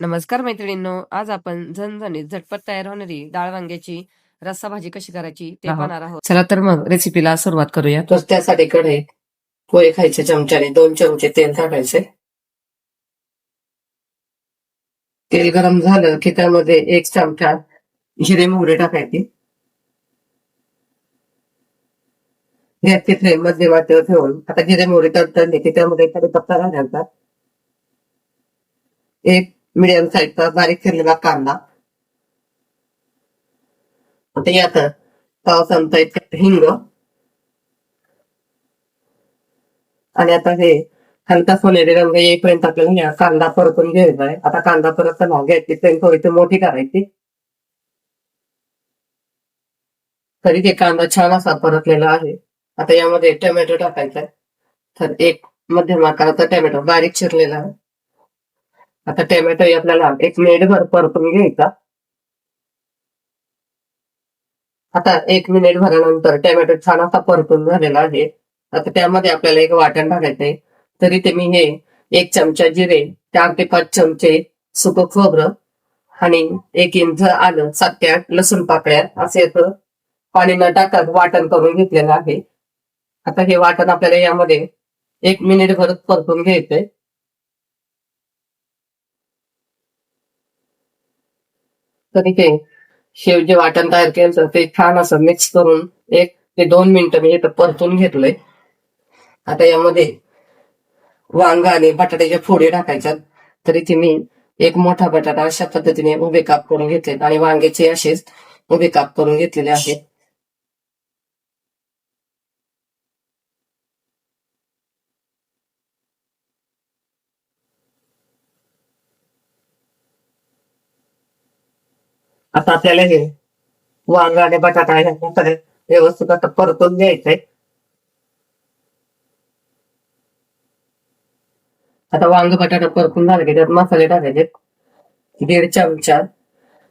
नमस्कार मैत्रिणींनो आज आपण झणझणीत झटपट तयार होणारी डाळ वांग्याची रस्सा भाजी कशी करायची ते हा. पाहणार आहोत. चला तर मग रेसिपीला सुरुवात करूया. तर त्यासाठी कढईत पोहे खायचे चमच्याने दोन चमचे तेल टाकायचे. तेल गरम झालं की त्यामध्ये एक चमचा जिरे मोहरे टाकायचे. गॅसची फ्लेम मध्यम आचेवर ठेवून आता जिरे मोहरे तडतडले की त्यामध्ये कढीपत्ता घालायचा. एक मिडियम साईजचा बारीक चिरलेला कांदा आता यात पाव चमचा इतका हिंग. आणि आता हे हलका सोनेरी रंग येईपर्यंत आपल्याला कांदा परतून घ्यायचा आहे. आता कांदा परतताना गॅसची फ्लेम थोडीशी मोठी करायची. तरी ते कांदा छान असा परतलेला आहे. आता यामध्ये टोमॅटो टाकायचा आहे. तर एक मध्यम आकाराचा टोमॅटो बारीक चिरलेला आहे. आता टोमॅटो आपल्याला एक मिनिटभर परतून घ्यायचा. आता एक मिनिट भरानंतर टोमॅटो छान असा परतून झालेला आहे. आता त्यामध्ये आपल्याला एक वाटण टाकायचंय तरी ते मी हे एक चमचा जिरे चार ते पाच चमचे सुक खोबरं आणि एक इंच आलं सात ते आठ लसूण पाकळ्या असे पाणी न टाकत वाटण करून घेतलेलं आहे. आता हे वाटण आपल्याला यामध्ये एक मिनिट भरत परतून घ्यायचंय. तरी ते शेव जे वाटण तयार केलं ते छान असं मिक्स करून एक ते दोन मिनिटं मी इथं परतून घेतलंय. आता यामध्ये वांग आणि बटाट्याच्या फोडी टाकायच्यात तरी ती मी एक मोठा बटाटा अशा पद्धतीने उभे काप करून घेतलेत. आणि वांग्याचे असेच उभे काप करून घेतलेले आहेत. आता आपल्याला हे वांग आणि बटाटा हे सगळे व्यवस्थित आता परतून घ्यायचंय. आता वांग बटाटा परतून झाले की त्यात मसाले टाकायचे. दीड चमचा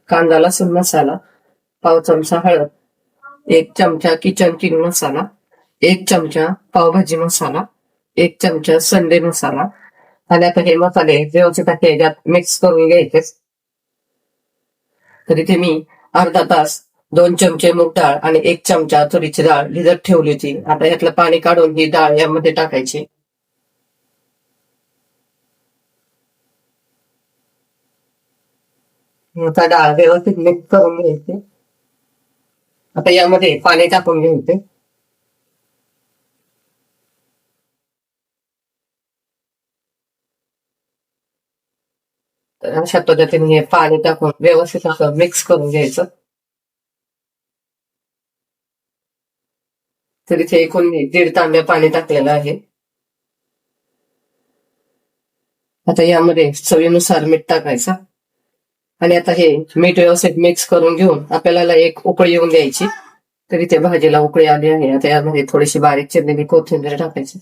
कांदा लसूण मसाला पाव चमचा हळद एक चमचा किचन किंग मसाला एक चमचा पावभाजी मसाला एक चमचा संडे मसाला. आणि आता हे मसाले व्यवस्थित मिक्स करून घ्यायचे तरी ते मी अर्धा तास दोन चमचे मूग डाळ आणि एक चमचा तुरीची डाळ भिजत ठेवली होती. आता यातलं पाणी काढून ही डाळ यामध्ये टाकायची. आता डाळ व्यवस्थित मिक्स करून घ्यायची. आता यामध्ये पाणी टाकून घ्यायचे. अशा पद्धतीने हे पाणी टाकून व्यवस्थित असं मिक्स करून घ्यायचं. तर इथे एकूण दीड तांब्या पाणी टाकलेलं आहे. आता यामध्ये चवीनुसार मीठ टाकायचं. आणि आता हे मीठ व्यवस्थित मिक्स करून घेऊन आपल्याला एक उकळी येऊन द्यायची. तरी ते भाजीला उकळी आली आहे. आता यामध्ये थोडीशी बारीक चिरलेली कोथिंबीर टाकायची.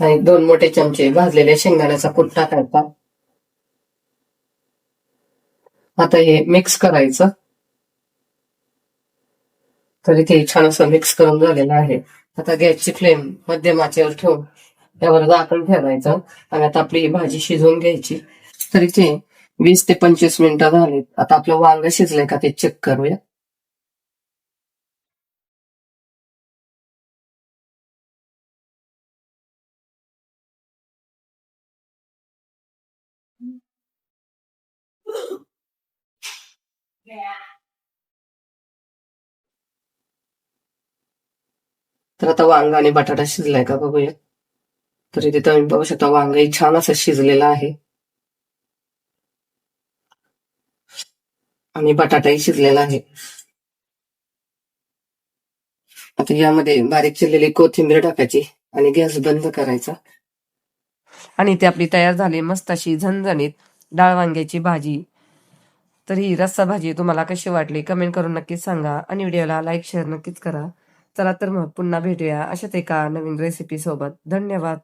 आणि दोन मोठे चमचे भाजलेल्या शेंगदाण्याचा कूट टाकायचा. आता हे मिक्स करायचं. तरी ते छान असं मिक्स करून झालेलं आहे. आता गॅसची फ्लेम मध्यम आचेवर ठेवून त्यावर झाकण ठेवायचं आणि आता आपली भाजी शिजवून घ्यायची. तरी ते वीस ते पंचवीस मिनिटं झालीत. आता आपलं वांग शिजलंय का ते चेक करूया. तर आता वांग आणि बटाटा शिजलाय का बघूया. तर इथे तुम्ही बघू शकता वांगही छान असं शिजलेलं आहे. आणि बटाटाही शिजलेला आहे. आता यामध्ये बारीक चिरलेली कोथिंबीर टाकायची आणि गॅस बंद करायचा. आणि ते आपली तयार झाली मस्त अशी झणझणीत डाळ वांग्याची भाजी. तर ही रस्सा भाजी तुम्हाला कशी वाटली कमेंट करून नक्कीच सांगा आणि व्हिडिओला लाईक शेअर नक्कीच करा. चला तर मग पुन्हा भेटूया अशाच एका नवीन रेसिपी सोबत. धन्यवाद.